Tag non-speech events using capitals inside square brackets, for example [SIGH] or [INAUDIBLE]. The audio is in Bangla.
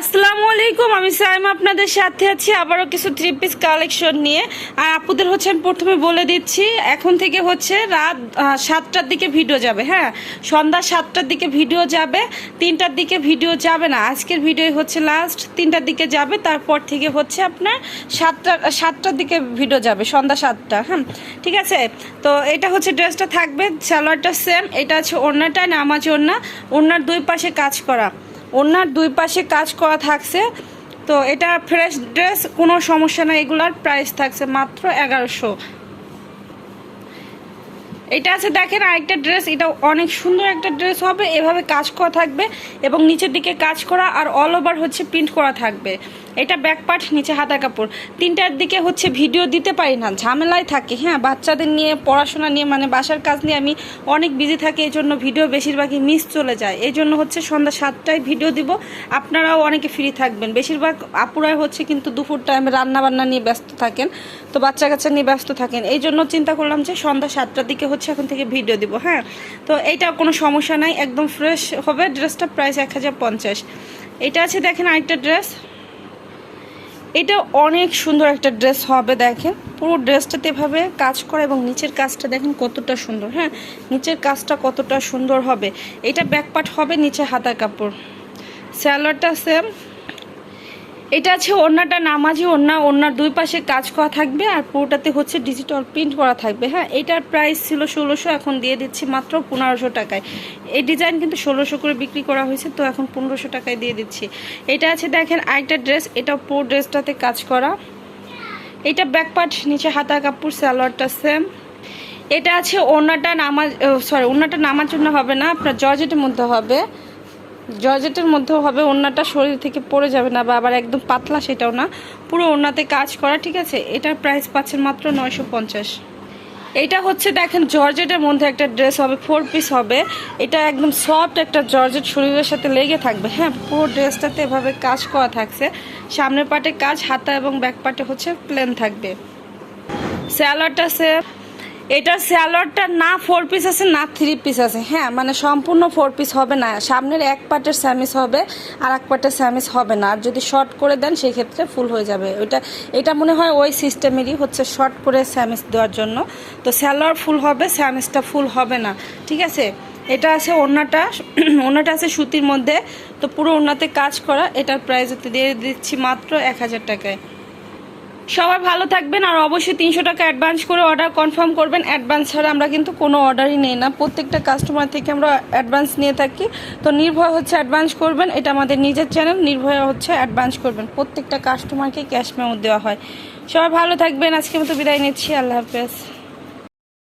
আসসালামু আলাইকুম, আমি সাইম আপনাদের সাথে আছি। আবারও কিছু থ্রি পিস কালেকশন নিয়ে। আর আপুদের হচ্ছে আমি প্রথমে বলে দিচ্ছি, এখন থেকে হচ্ছে রাত সাতটার দিকে ভিডিও যাবে হ্যাঁ? সন্ধ্যা সাতটার দিকে ভিডিও যাবে, তিনটার দিকে ভিডিও যাবে না। আজকের ভিডিও হচ্ছে লাস্ট তিনটার দিকে যাবে, তারপর থেকে হচ্ছে আপনার সাতটা, সাতটার দিকে ভিডিও যাবে, সন্ধ্যা সাতটা হ্যাঁ? ঠিক আছে? তো এটা হচ্ছে ড্রেসটা থাকবে, সালোয়ারটা সেম এটা আছে ওড়নাটা, নামাজ ওড়না, ওড়নার দুই পাশে কাজ করা। ওনার দুই পাশে কাজ করা থাকছে। তো এটা ফ্রেশ ড্রেস কোনো সমস্যা না এগুলার প্রাইস থাকছে মাত্র এগারোশো। এটা আছে, দেখেন আরেকটা ড্রেস এটা অনেক সুন্দর একটা ড্রেস হবে, এভাবে কাজ করা থাকবে এবং নিচের দিকে কাজ করা আর অল ওভার হচ্ছে প্রিন্ট করা থাকবে। এটা ব্যাক পার্ট নিচে হাতা কাপড়। তিনটার দিকে হচ্ছে ভিডিও দিতে পারি না, ঝামেলায় থাকি হ্যাঁ বাচ্চাদের নিয়ে পড়াশোনা নিয়ে মানে বাসার কাজ নিয়ে আমি অনেক বিজি থাকি এই জন্য ভিডিও বেশিরভাগই মিস চলে যায়। এই জন্য হচ্ছে সন্ধ্যা সাতটায় ভিডিও দিব, আপনারাও অনেকে ফ্রি থাকবেন। বেশিরভাগ আপুরাই হচ্ছে কিন্তু দুপুর টাইমে রান্না বান্না নিয়ে ব্যস্ত থাকেন, তো বাচ্চা কাচ্চা নিয়ে ব্যস্ত থাকেন। এই জন্য চিন্তা করলাম যে সন্ধ্যা সাতটার দিকে হচ্ছে এখন থেকে ভিডিও দিব হ্যাঁ? তো এইটা কোনো সমস্যা নাই, একদম ফ্রেশ হবে ড্রেসটা প্রাইস এক হাজার পঞ্চাশ। এটা আছে, দেখেন আরেকটা ড্রেস এটা অনেক সুন্দর একটা ড্রেস হবে, দেখেন। পুরো ড্রেসটাতে এভাবে কাজ করা এবং নিচের কাজটা দেখেন কতটা সুন্দর হ্যাঁ? নিচের কাজটা কতটা সুন্দর হবে। এটা ব্যাকপার্ট হবে নিচে হাতা কাপড়। স্যালোয়ারটা সেম এটা আছে ওড়নাটা নামাজি ওড়না, ওড়নার দুই পাশে কাজ করা থাকবে আর পুরোটাতে হচ্ছে ডিজিটাল প্রিন্ট করা থাকবে। হ্যাঁ এটার প্রাইস ছিল ষোলোশো, এখন দিয়ে দিচ্ছি মাত্র পনেরোশো টাকায়। এই ডিজাইন কিন্তু ষোলোশো করে বিক্রি করা হয়েছে, তো এখন পনেরোশো টাকায় দিয়ে দিচ্ছি। এটা আছে দেখেন আরেকটা ড্রেস এটা পুরো ড্রেসটাতে কাজ করা। এটা ব্যাক পার্ট নিচে হাতা কাপড়, সালোয়ারটা সেম এটা আছে ওড়নাটা নামাজ সরি ওড়নাটা নামার জন্য হবে না, আপনার জর্জেটের মধ্যে হবে। জর্জেটের মধ্যেও হবে, ওড়নাটা শরীর থেকে পড়ে যাবে না বা আবার একদম পাতলা সেটাও না। পুরো ওড়নাতে কাজ করা, ঠিক আছে? এটার প্রাইস পাচ্ছেন মাত্র নয়শো পঞ্চাশ। এটা হচ্ছে দেখেন, জর্জেটের মধ্যে একটা ড্রেস হবে ফোর পিস হবে। এটা একদম সফট একটা জর্জেট শরীরের সাথে লেগে থাকবে। হ্যাঁ পুরো ড্রেসটাতে এভাবে কাজ করা থাকছে। সামনের পাটে কাজ, হাতা এবং ব্যাক পাটে হচ্ছে প্লেন থাকবে। স্যালোয়ারটা সে এটা স্যালোয়ারটা না ফোর পিস আছে, না থ্রি পিস আছে। হ্যাঁ মানে সম্পূর্ণ ফোর পিস হবে না। সামনের এক পার্টের স্যামিস হবে, আর এক পাটের স্যামিস হবে না। আর যদি শর্ট করে দেন সেই ক্ষেত্রে ফুল হয়ে যাবে। ওইটা, এটা মনে হয় ওই সিস্টেমেরই হচ্ছে শর্ট করে স্যামিস দেওয়ার জন্য। তো স্যালোয়ার ফুল হবে স্যামিসটা ফুল হবে না। ঠিক আছে? এটা আছে ওড়নাটা [CLEARS THROAT] ওড়নাটা আছে সুতির মধ্যে। তো পুরো ওড়নাতে কাজ করা, এটার প্রাইস দিয়ে দিচ্ছি মাত্র এক হাজার টাকায়। সবাই ভালো থাকবেন আর অবশ্যই তিনশো টাকা অ্যাডভান্স করে অর্ডার কনফার্ম করবেন। অ্যাডভান্স ছাড়া আমরা কিন্তু কোনো অর্ডারই নেই না। প্রত্যেকটা কাস্টমার থেকে আমরা অ্যাডভান্স নিয়ে থাকি। তো নির্ভয় হচ্ছে অ্যাডভান্স করবেন। এটা আমাদের নিজের চ্যানেল নির্ভয় হচ্ছে অ্যাডভান্স করবেন। প্রত্যেকটা কাস্টমারকে ক্যাশ মেমো দেওয়া হয়। সবাই ভালো থাকবেন। আজকে মতো বিদায় নিচ্ছি। আল্লাহ হাফেজ।